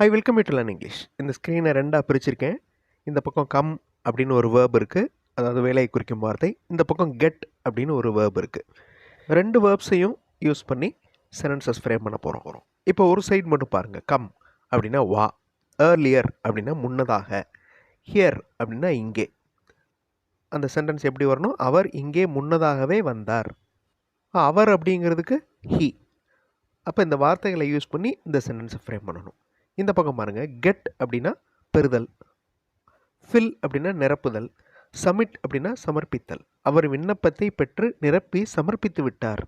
I welcome you to learn English இந்த ஸ்க்ரீனை ரெண்டாக பிரிச்சிருக்கேன். இந்த பக்கம் கம் அப்படின்னு ஒரு வேர்ப் இருக்குது அதாவது வேலையை குறிக்கும் வார்த்தை. இந்த பக்கம் கெட் அப்படின்னு ஒரு வேர்ப் இருக்குது ரெண்டு வேர்ப்ஸையும் யூஸ் பண்ணி சென்டென்சஸ் ஃப்ரேம் பண்ண போகிறோம் வரும். இப்போ ஒரு சைடு மட்டும் பாருங்கள் கம் அப்படின்னா வா. ஏர்லியர் அப்படின்னா முன்னதாக. ஹியர் அப்படின்னா இங்கே. அந்த சென்டென்ஸ் எப்படி வரணும்? அவர் இங்கே முன்னதாகவே வந்தார். அவர் அப்படிங்கிறதுக்கு ஹி அப்போ இந்த வார்த்தைகளை யூஸ் பண்ணி இந்த சென்டென்ஸை ஃப்ரேம் பண்ணணும். இந்த பக்கம் பாருங்கள் கெட் அப்படின்னா பெறுதல். ஃபில் அப்படின்னா நிரப்புதல். சமிட் அப்படின்னா சமர்ப்பித்தல். அவர் விண்ணப்பத்தை பெற்று நிரப்பி சமர்ப்பித்து விட்டார்.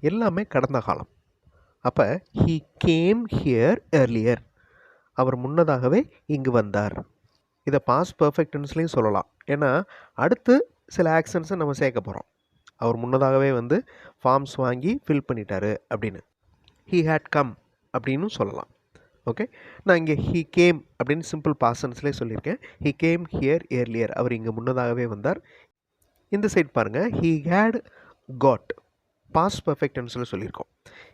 எல்லாமே கடந்த காலம். அப்போ ஹீ கேம் ஹியர் ஏர்லியர் அவர் முன்னதாகவே இங்கு வந்தார். இதை பாஸ் பர்ஃபெக்டன்ஸ்லையும் சொல்லலாம். ஏன்னா அடுத்து சில ஆக்ஷன்ஸை நம்ம சேர்க்க போகிறோம் அவர் முன்னதாகவே வந்து ஃபார்ம்ஸ் வாங்கி ஃபில் பண்ணிட்டாரு அப்படின்னு. ஹீ ஹேட் கம் அப்படின்னு சொல்லலாம். ஓகே நான் இங்கே ஹீ கேம் அப்படின்னு சிம்பிள் பாசன்ஸ்லேயே சொல்லியிருக்கேன். ஹீ கேம் ஹியர் ஏர்லியர் அவர் இங்கே முன்னதாகவே வந்தார். இந்த சைட் பாருங்கள் ஹீ ஹேட் காட் பாஸ் பர்ஃபெக்டன்ஸில் சொல்லியிருக்கோம்.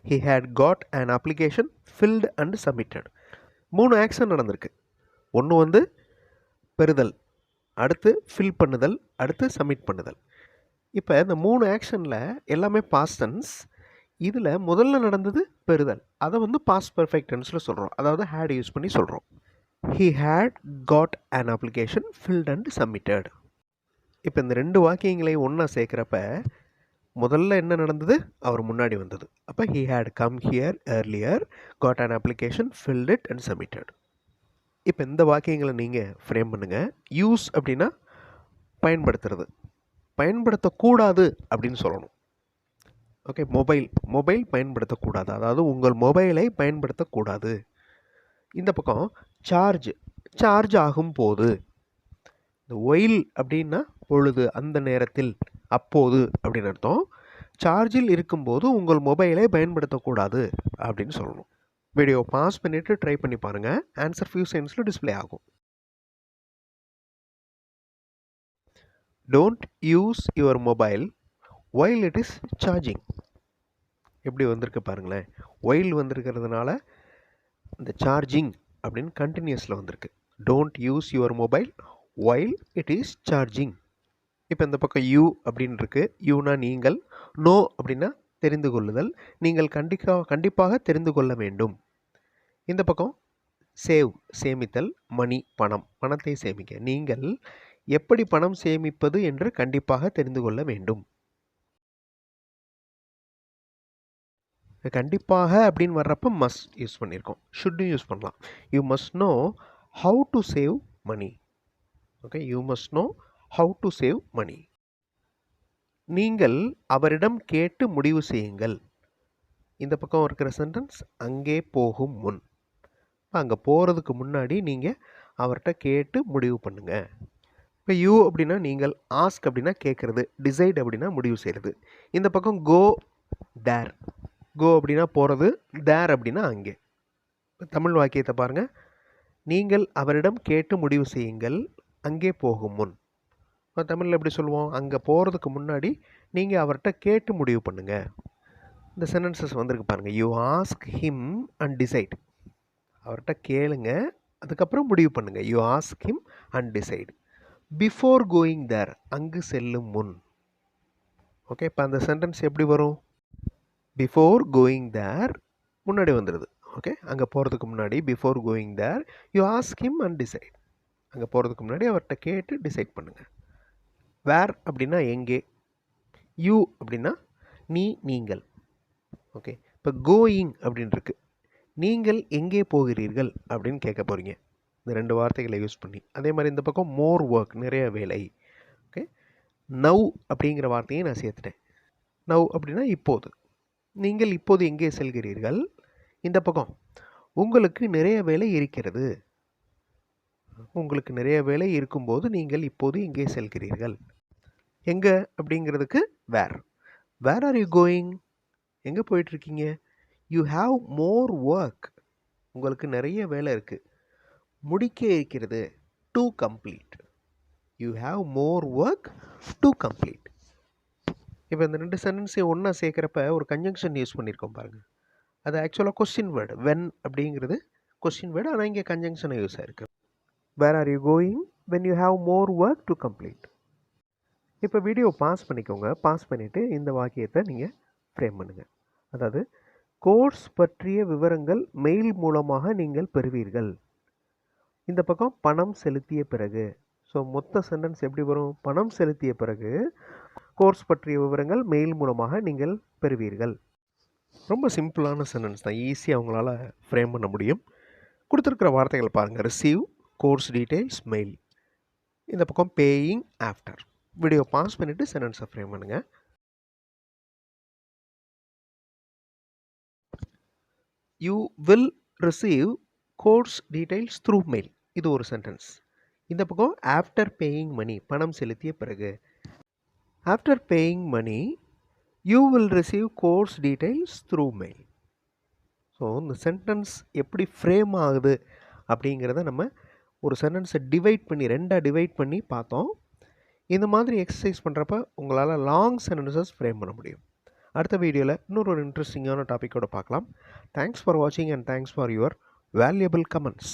He had got and application filled and submitted மூணு ஆக்ஷன் நடந்திருக்கு. ஒன்று வந்து பெறுதல் அடுத்து ஃபில் பண்ணுதல் அடுத்து சப்மிட் பண்ணுதல். இப்போ இந்த மூணு ஆக்ஷனில் எல்லாமே பாஸ்டன்ஸ் இதில் முதல்ல நடந்தது பெறுதல். அதை வந்து பாஸ் பர்ஃபெக்ட் டென்ஸில் சொல்கிறோம் அதாவது ஹேட் யூஸ் பண்ணி சொல்கிறோம் he had got an application filled and submitted இப்போ இந்த ரெண்டு வாக்கியங்களை ஒன்றா சேர்க்குறப்ப முதல்ல என்ன நடந்தது? அவர் முன்னாடி வந்தது. அப்போ he had come here earlier got an application filled it and submitted இப்போ இந்த வாக்கியங்களை நீங்கள் ஃப்ரேம் பண்ணுங்கள் யூஸ் அப்படின்னா பயன்படுத்துறது. பயன்படுத்தக்கூடாது அப்படின்னு சொல்லணும். ஓகே மொபைல் மொபைல் பயன்படுத்தக்கூடாது. அதாவது உங்கள் மொபைலை பயன்படுத்தக்கூடாது. இந்த பக்கம் சார்ஜ் சார்ஜ் ஆகும் போது இந்த ஒயில் அப்படின்னா பொழுது அந்த நேரத்தில் அப்போது அப்படின்னு அர்த்தம். சார்ஜில் இருக்கும்போது உங்கள் மொபைலை பயன்படுத்தக்கூடாது அப்படின்னு சொல்லணும். வீடியோ பாஸ் பண்ணிவிட்டு ட்ரை பண்ணி பாருங்கள் ஆன்சர் ஃபியூ செகண்ட்ஸில் டிஸ்பிளே ஆகும். Don't use your mobile while it is charging எப்படி வந்திருக்கு பாருங்களேன். ஒயில் வந்திருக்கிறதுனால இந்த சார்ஜிங் அப்படின்னு கண்டினியூஸில் வந்திருக்கு. Don't use your mobile while it is charging இப்போ இந்த பக்கம் யூ அப்படின்னு இருக்குது யூனா நீங்கள். நோ அப்படின்னா தெரிந்து கொள்ளுதல். நீங்கள் கண்டிப்பாக கண்டிப்பாக தெரிந்து கொள்ள வேண்டும். இந்த பக்கம் சேவ் சேமித்தல் மணி பணம். பணத்தை சேமிக்க. நீங்கள் எப்படி பணம் சேமிப்பது என்று கண்டிப்பாக தெரிந்து கொள்ள வேண்டும். கண்டிப்பாக அப்படின்னு வர்றப்ப மஸ்ட் யூஸ் பண்ணியிருக்கோம். ஷுட்டும் யூஸ் பண்ணலாம். You must know how to save money okay you must know how to save money நீங்கள் அவரிடம் கேட்டு முடிவு செய்யுங்கள். இந்த பக்கம் இருக்கிற சென்டென்ஸ் அங்கே போகும் முன். அங்கே போகிறதுக்கு முன்னாடி நீங்கள் அவர்கிட்ட கேட்டு முடிவு பண்ணுங்கள் இப்போ யூ அப்படின்னா நீங்கள் ஆஸ்க் அப்படின்னா கேட்குறது டிசைட் அப்படின்னா முடிவு செய்கிறது இந்த பக்கம் கோ டேர் கோ அப்படின்னா போகிறது தேர் அப்படின்னா அங்கே. தமிழ் வாக்கியத்தை பாருங்கள் நீங்கள் அவரிடம் கேட்டு முடிவு செய்யுங்கள் அங்கே போகும் முன். தமிழில் எப்படி சொல்லுவோம்? அங்கே போகிறதுக்கு முன்னாடி நீங்கள் அவர்கிட்ட கேட்டு முடிவு பண்ணுங்கள் இந்த சென்டென்சஸ் வந்திருக்கு பாருங்கள் you ask him and decide அவர்கிட்ட கேளுங்க அதுக்கப்புறம் முடிவு பண்ணுங்கள் you ask him and decide before going there அங்கு செல்லும் முன். ஓகே இப்போ அந்த சென்டென்ஸ் எப்படி வரும்? பிஃபோர் கோயிங் தேர் முன்னாடி வந்துடுது ஓகே அங்கே போகிறதுக்கு முன்னாடி before going there you ask him and decide அங்கே போகிறதுக்கு முன்னாடி அவர்கிட்ட கேட்டு டிசைட் பண்ணுங்கள் வேர் அப்படின்னா எங்கே? யூ அப்படின்னா நீ நீங்கள். ஓகே இப்போ கோயிங் அப்படின்னு இருக்கு. நீங்கள் எங்கே போகிறீர்கள் அப்படின்னு கேட்க போகிறீங்க இந்த ரெண்டு வார்த்தைகளை யூஸ் பண்ணி. அதே மாதிரி இந்த பக்கம் மோர் ஒர்க் நிறைய வேலை. ஓகே நவ் அப்படிங்கிற வார்த்தையை நான் சேர்த்துட்டேன். நவ் அப்படின்னா இப்போது. நீங்கள் இப்போது எங்கே செல்கிறீர்கள்? இந்த பக்கம். உங்களுக்கு நிறைய வேலை இருக்கிறது. உங்களுக்கு நிறைய வேலை இருக்கும்போது நீங்கள் இப்போது எங்கே செல்கிறீர்கள்? எங்கே? அப்படிங்கிறதுக்கு where where are you going எங்கே போயிட்டுருக்கீங்க? யூ ஹாவ் மோர் ஒர்க் உங்களுக்கு நிறைய வேலை இருக்குது முடிக்க இருக்கிறது. To complete you have more work to complete இப்போ இந்த ரெண்டு சென்டென்ஸையும் ஒன்றா சேர்க்குறப்ப ஒரு கன்ஜங்ஷன் யூஸ் பண்ணியிருக்கோம் பாருங்கள் அது ஆக்சுவலாக கொஸ்டின் வேர்டு வென் அப்படிங்கிறது கொஸ்டின் வேர்டு ஆனால் இங்கே கன்ஜங்ஷனை யூஸ் ஆயிருக்கு. Where are you going when you have more work to complete இப்போ வீடியோ பாஸ் பண்ணிக்கோங்க. பாஸ் பண்ணிவிட்டு இந்த வாக்கியத்தை நீங்கள் ஃப்ரேம் பண்ணுங்கள் அதாவது கோர்ஸ் பற்றிய விவரங்கள் மெயில் மூலமாக நீங்கள் பெறுவீர்கள். இந்த பக்கம் பணம் செலுத்திய பிறகு. ஸோ மொத்த சென்டென்ஸ் எப்படி வரும்? பணம் செலுத்திய பிறகு கோர்ஸ் பற்றிய விவரங்கள் மெயில் மூலமாக நீங்கள் பெறுவீர்கள். ரொம்ப சிம்பிளான சென்டென்ஸ் தான். ஈஸியாக அவங்களால ஃப்ரேம் பண்ண முடியும். கொடுத்துருக்கிற வார்த்தைகள் பாருங்கள் ரிசீவ் கோர்ஸ் டீட்டெயில்ஸ் மெயில் இந்த பக்கம் பேயிங் ஆஃப்டர் வீடியோ பாஸ் பண்ணிவிட்டு சென்டென்ஸை ஃப்ரேம் பண்ணுங்கள் you will receive course details through mail இது ஒரு சென்டென்ஸ் இந்த பக்கம் ஆஃப்டர் பேயிங் மணி பணம் செலுத்திய பிறகு. After paying money you will receive course details through mail so இந்த சென்டென்ஸ் எப்படி ஃப்ரேம் ஆகுது அப்படிங்கிறத நம்ம ஒரு சென்டென்ஸை டிவைட் பண்ணி ரெண்டாக டிவைட் பண்ணி பார்த்தோம். இந்த மாதிரி எக்ஸசைஸ் பண்ணுறப்ப உங்களால் லாங் சென்டென்சஸ் ஃப்ரேம் பண்ண முடியும். அடுத்த வீடியோவில் இன்னொரு ஒரு இன்ட்ரெஸ்டிங்கான டாப்பிக்கோட பார்க்கலாம். தேங்க்ஸ் ஃபார் வாட்சிங் and thanks for your valuable comments